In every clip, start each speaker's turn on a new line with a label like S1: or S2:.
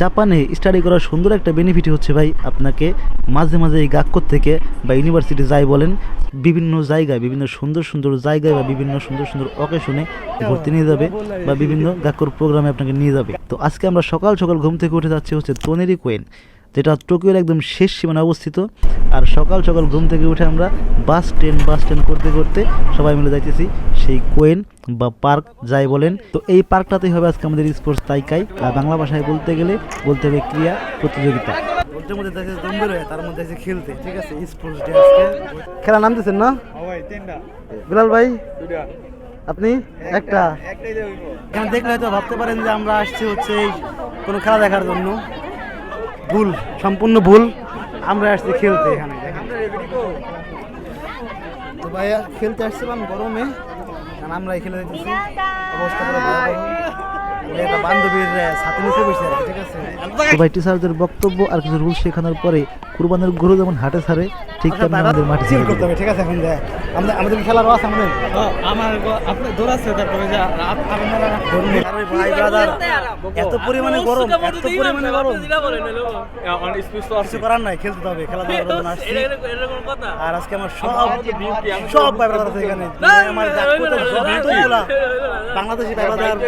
S1: জাপানে স্টাডি করার সুন্দর একটা বেনিফিট হচ্ছে ভাই, আপনাকে মাঝে মাঝে এই গাক্কর থেকে বা ইউনিভার্সিটি যাই বলেন, বিভিন্ন জায়গায়, বিভিন্ন সুন্দর সুন্দর জায়গায় বা বিভিন্ন সুন্দর সুন্দর অকেশনে ঘুরতে নিয়ে যাবে বা বিভিন্ন গাক্কর প্রোগ্রামে আপনাকে নিয়ে যাবে। তো আজকে আমরা সকাল সকাল ঘুম থেকে উঠে যাচ্ছি হচ্ছে তোনেরি কোয়েন যেটা টোকিওর একদম শেষ সীমানা অবস্থিত। আর সকাল সকাল ঘুম থেকে উঠে আমরা বাস ট্রেন বাস ট্রেন করতে করতে সবাই মিলে যাইতেছি সেই কোয়েন বা পার্ক যাই বলেন। তো এই পার্কটাতেই হবে আজকে আমাদের স্পোর্টস তাইকাই। আর বাংলা ভাষায় বলতে গেলে বলতে হবে ক্রিয়া প্রতিযোগিতা। মধ্যে দেখে তার মধ্যে খেলতে। ঠিক আছে স্পোর্টস ডে আজকে। খেলা নামতেছেন না? বিলাল ভাই? আপনি? একটা। এখানে দেখলে হয়তো ভাবতে পারেন যে আমরা আসছি হচ্ছে এই কোনো খেলা দেখার জন্য। ভুল সম্পূর্ণ ভুল। আমরা আসছি খেলতে এখানে তো ভাইয়া খেলতে আসছিলাম গরমে কারণ আমরা খেলে দিতেছি। অবস্থা পুরো একটা বান্ধবীর ছাতি নিচে বসে ঠিক আছে? ভাই টিচারদের বক্তব্য আর কিছু রুল শেখানোর পরে কুরবানের গরু যেমন হাটে ছাড়ে ঠিক তেমনি আমাদের মাঠে করতে হবে ঠিক আছে এখন আমাদের আমাদের খেলার আছে আমাদের
S2: আমার আপনার দৌড় আছে তারপরে যে
S1: আরে ভাই ব্রাদার এত পরিমাণে গরম এত পরিমাণে গরম কিছু করার নাই খেলতে হবে আসছি আর আজকে আমার সব সব ভাই ব্রাদার আছে এখানে আমার যতগুলা বাংলাদেশি ভাই ব্রাদার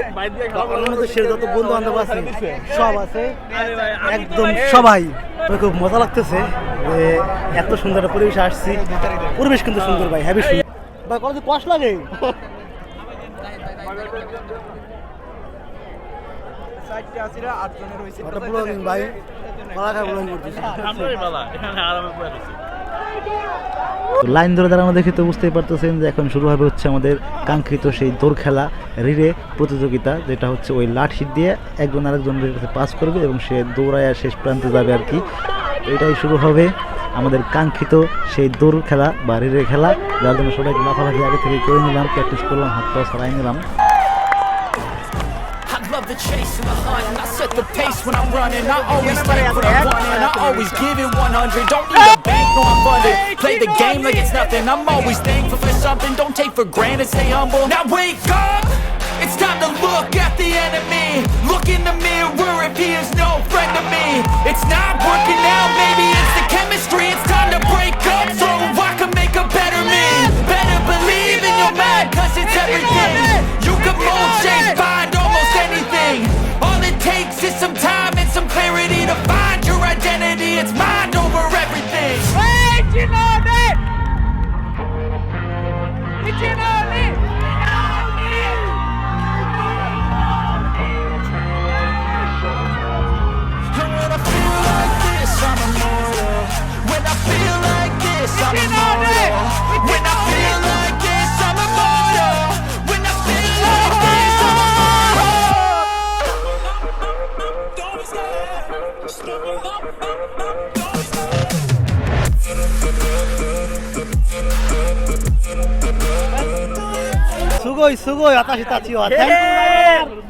S1: বাংলাদেশের যত বন্ধু বান্ধব আছে সব আছে একদম সবাই খুব মজা লাগতেছে যে এত সুন্দর একটা পরিবেশে আসছি। পরিবেশ কিন্তু সুন্দর ভাই হ্যাভি সুন্দর। ভাই কত কষ্ট লাগে? ভাই কলাকার ব্লগিং করতেছি। লাইন ধরে দাঁড়ানো দেখে তো বুঝতেই পারতেছেন যে এখন শুরু হবে হচ্ছে আমাদের কাঙ্ক্ষিত সেই দৌড় খেলা রিলে প্রতিযোগিতা, যেটা হচ্ছে ওই লাঠি দিয়ে একজন আরেকজনের কাছে পাস করবে এবং সে দৌড়ায় শেষ প্রান্তে যাবে আর কি। এটাই শুরু হবে আমাদের কাঙ্ক্ষিত সেই দৌড় খেলা বা রিলে খেলা, যার জন্য সবাইকে লাফালাফি আগে থেকে করে নিলাম প্র্যাকটিস করলাম, হাত পা সরাই নিলাম।
S3: The chase and the hunt I set the pace when I'm running. I always think what I want, and I always give it 100 Don't need a no I'm funded Play the game like it's nothing. I'm always thankful for something. Don't take for granted, stay humble. Now wake up! It's time to look at the enemy. Look in the mirror if he is
S1: সুগই সুগই আতাশি ইউ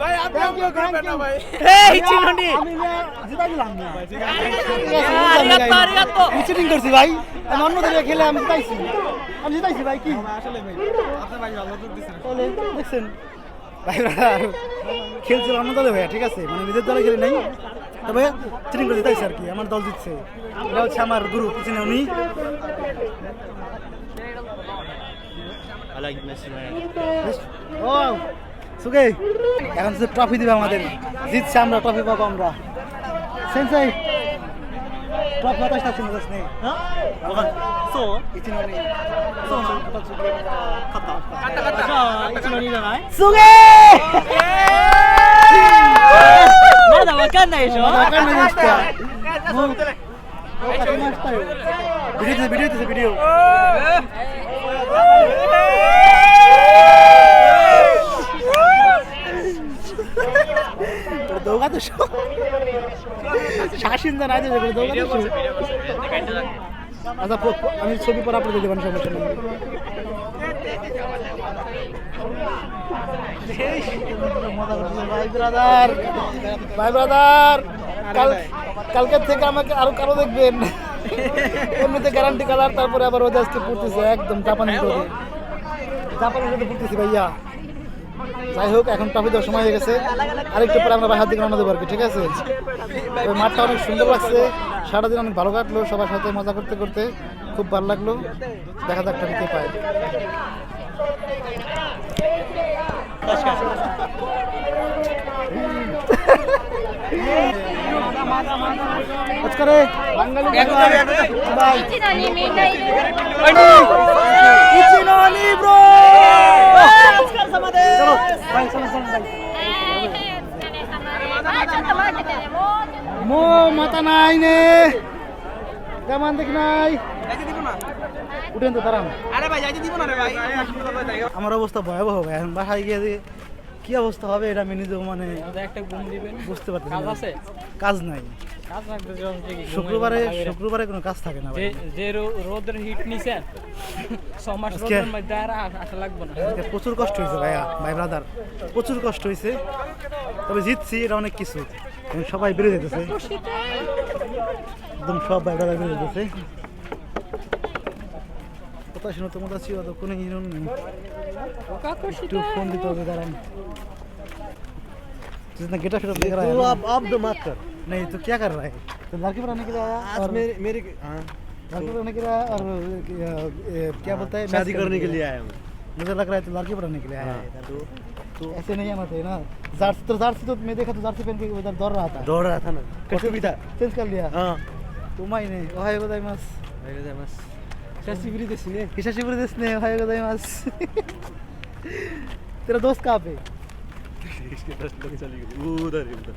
S2: ভাই আপনি আমাকে করবেন না ভাই
S1: এই চিননি আমি জিতা দিলাম আমি চিটিং করছি ভাই আমি অন্য দিকে খেলে আমি জিতাইছি আমি জিতাইছি ভাই কি
S2: আসলে ভাই আপনি ভাই ভালো যোগ দিছেন
S1: তাহলে দেখছেন ভাই খেলছিল অন্য দলে ভাইয়া ঠিক আছে মানে নিজের দলে খেলে নাই তবে চিটিং করে জিতাইছে আর কি আমার দল জিতছে এটা হচ্ছে আমার গুরু চিনে উনি ও সুগে এখন শুধু ট্রফি দিবে আমাদের জিতছে আমরা ট্রফি পাবো আমরা সেন্সাই ট্রফি হতাশ থাকছে না যাস নেই
S2: そう
S1: ইচিনে উনি
S2: そうなの
S1: 勝った
S2: 勝ったじゃあ一の二じゃない
S1: সুগে
S2: まだわかんないでしょ
S1: わかんないですかもう勝ちましたよビデオですビデオですビデオ করে শাসিন আছে আচ্ছা আমি ছবি পর আপনাদের দেবেন সমস্যা নেই। কালকের থেকে আমাকে আরও কারও দেখবেন। এমনিতে গ্যারান্টি কালার তারপরে আবার ওদের আজকে পড়তেছে একদম জাপানি জাপানি ভাইয়া। যাই হোক এখন ট্রফি দেওয়ার সময় হয়ে গেছে। আরেকটু পরে আমরা বাসার দিকে রওনা দেবো আর কি ঠিক আছে? ওই মাঠটা অনেক সুন্দর লাগছে সারাদিন অনেক ভালো কাটলো সবার সাথে মজা করতে করতে খুব ভালো লাগল। দেখা যাক ট্রফিতে পায় বাঙালি। নাই নে। কেমন দেখ নাই। উঠেন তো দাঁড়ান।
S2: আরে ভাই যাইতে দিব না রে ভাই।
S1: আমার অবস্থা ভয়াবহ ভাই। এখন বাসায় গিয়ে যে কি অবস্থা হবে এটা আমি নিজেও মানে
S2: একটা
S1: বুঝতে পারছি
S2: কাজ আছে?
S1: কাজ নাই। শুক্রবারে শুক্রবারে কোনো কাজ থাকে না
S2: যে রোদের হিট নিছে। ছ মাস
S1: আজকে-
S2: রোদের মধ্যে আর আসা লাগবে না।
S1: প্রচুর কষ্ট হয়েছে ভাইয়া। ভাই ব্রাদার প্রচুর কষ্ট হয়েছে। তবে জিতছি এটা অনেক কিছু। সবাই বেড়ে যেতেছে একদম সব ভাই ব্রাদার বেড়ে যেতেছে কোথায় শুনো তোমার কাছে তো কোনো ইউনিয়ন নেই একটু ফোন দিতে হবে দাঁড়ান जितना गेटा फिर देख रहा है
S4: तू
S1: ना?
S4: अब अब तो मत कर
S1: नहीं तो क्या कर रहा है तो लड़की बनाने के लिए आया
S4: आज
S1: और
S4: मेरे मेरे हाँ,
S1: लड़की बनाने के लिए आया और अ, अ, क्या बोलता है
S4: शादी करने के लिए आया हूँ
S1: मुझे लग रहा है तो लड़की बनाने के लिए आया है
S4: हाँ, तो
S1: ऐसे नहीं आना चाहिए ना जार्सी तो जार्सी तो मैं देखा तो जार्सी पहन के उधर दौड़ रहा था
S4: दौड़ रहा था ना कैसे भी था
S1: चेंज कर लिया
S4: हाँ
S1: তোমাই নে
S4: ওহাই গোদাই মাস ওহাই গোদাই মাস শাশিপুরি
S1: দেশ নে? কি শাশিপুরি দেশ নে ওহাই গোদাই মাস तेरा दोस्त कहाँ पे
S4: उधर उधर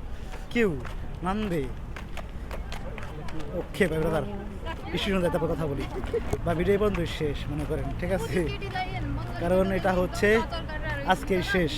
S1: क्यों नंदे ওকে ভাই ব্রাদার। ইস্যু যাতে তারপর কথা বলি। বা ভিডিও পর্যন্ত শেষ মনে করেন ঠিক আছে? কারণ এটা হচ্ছে আজকের শেষ।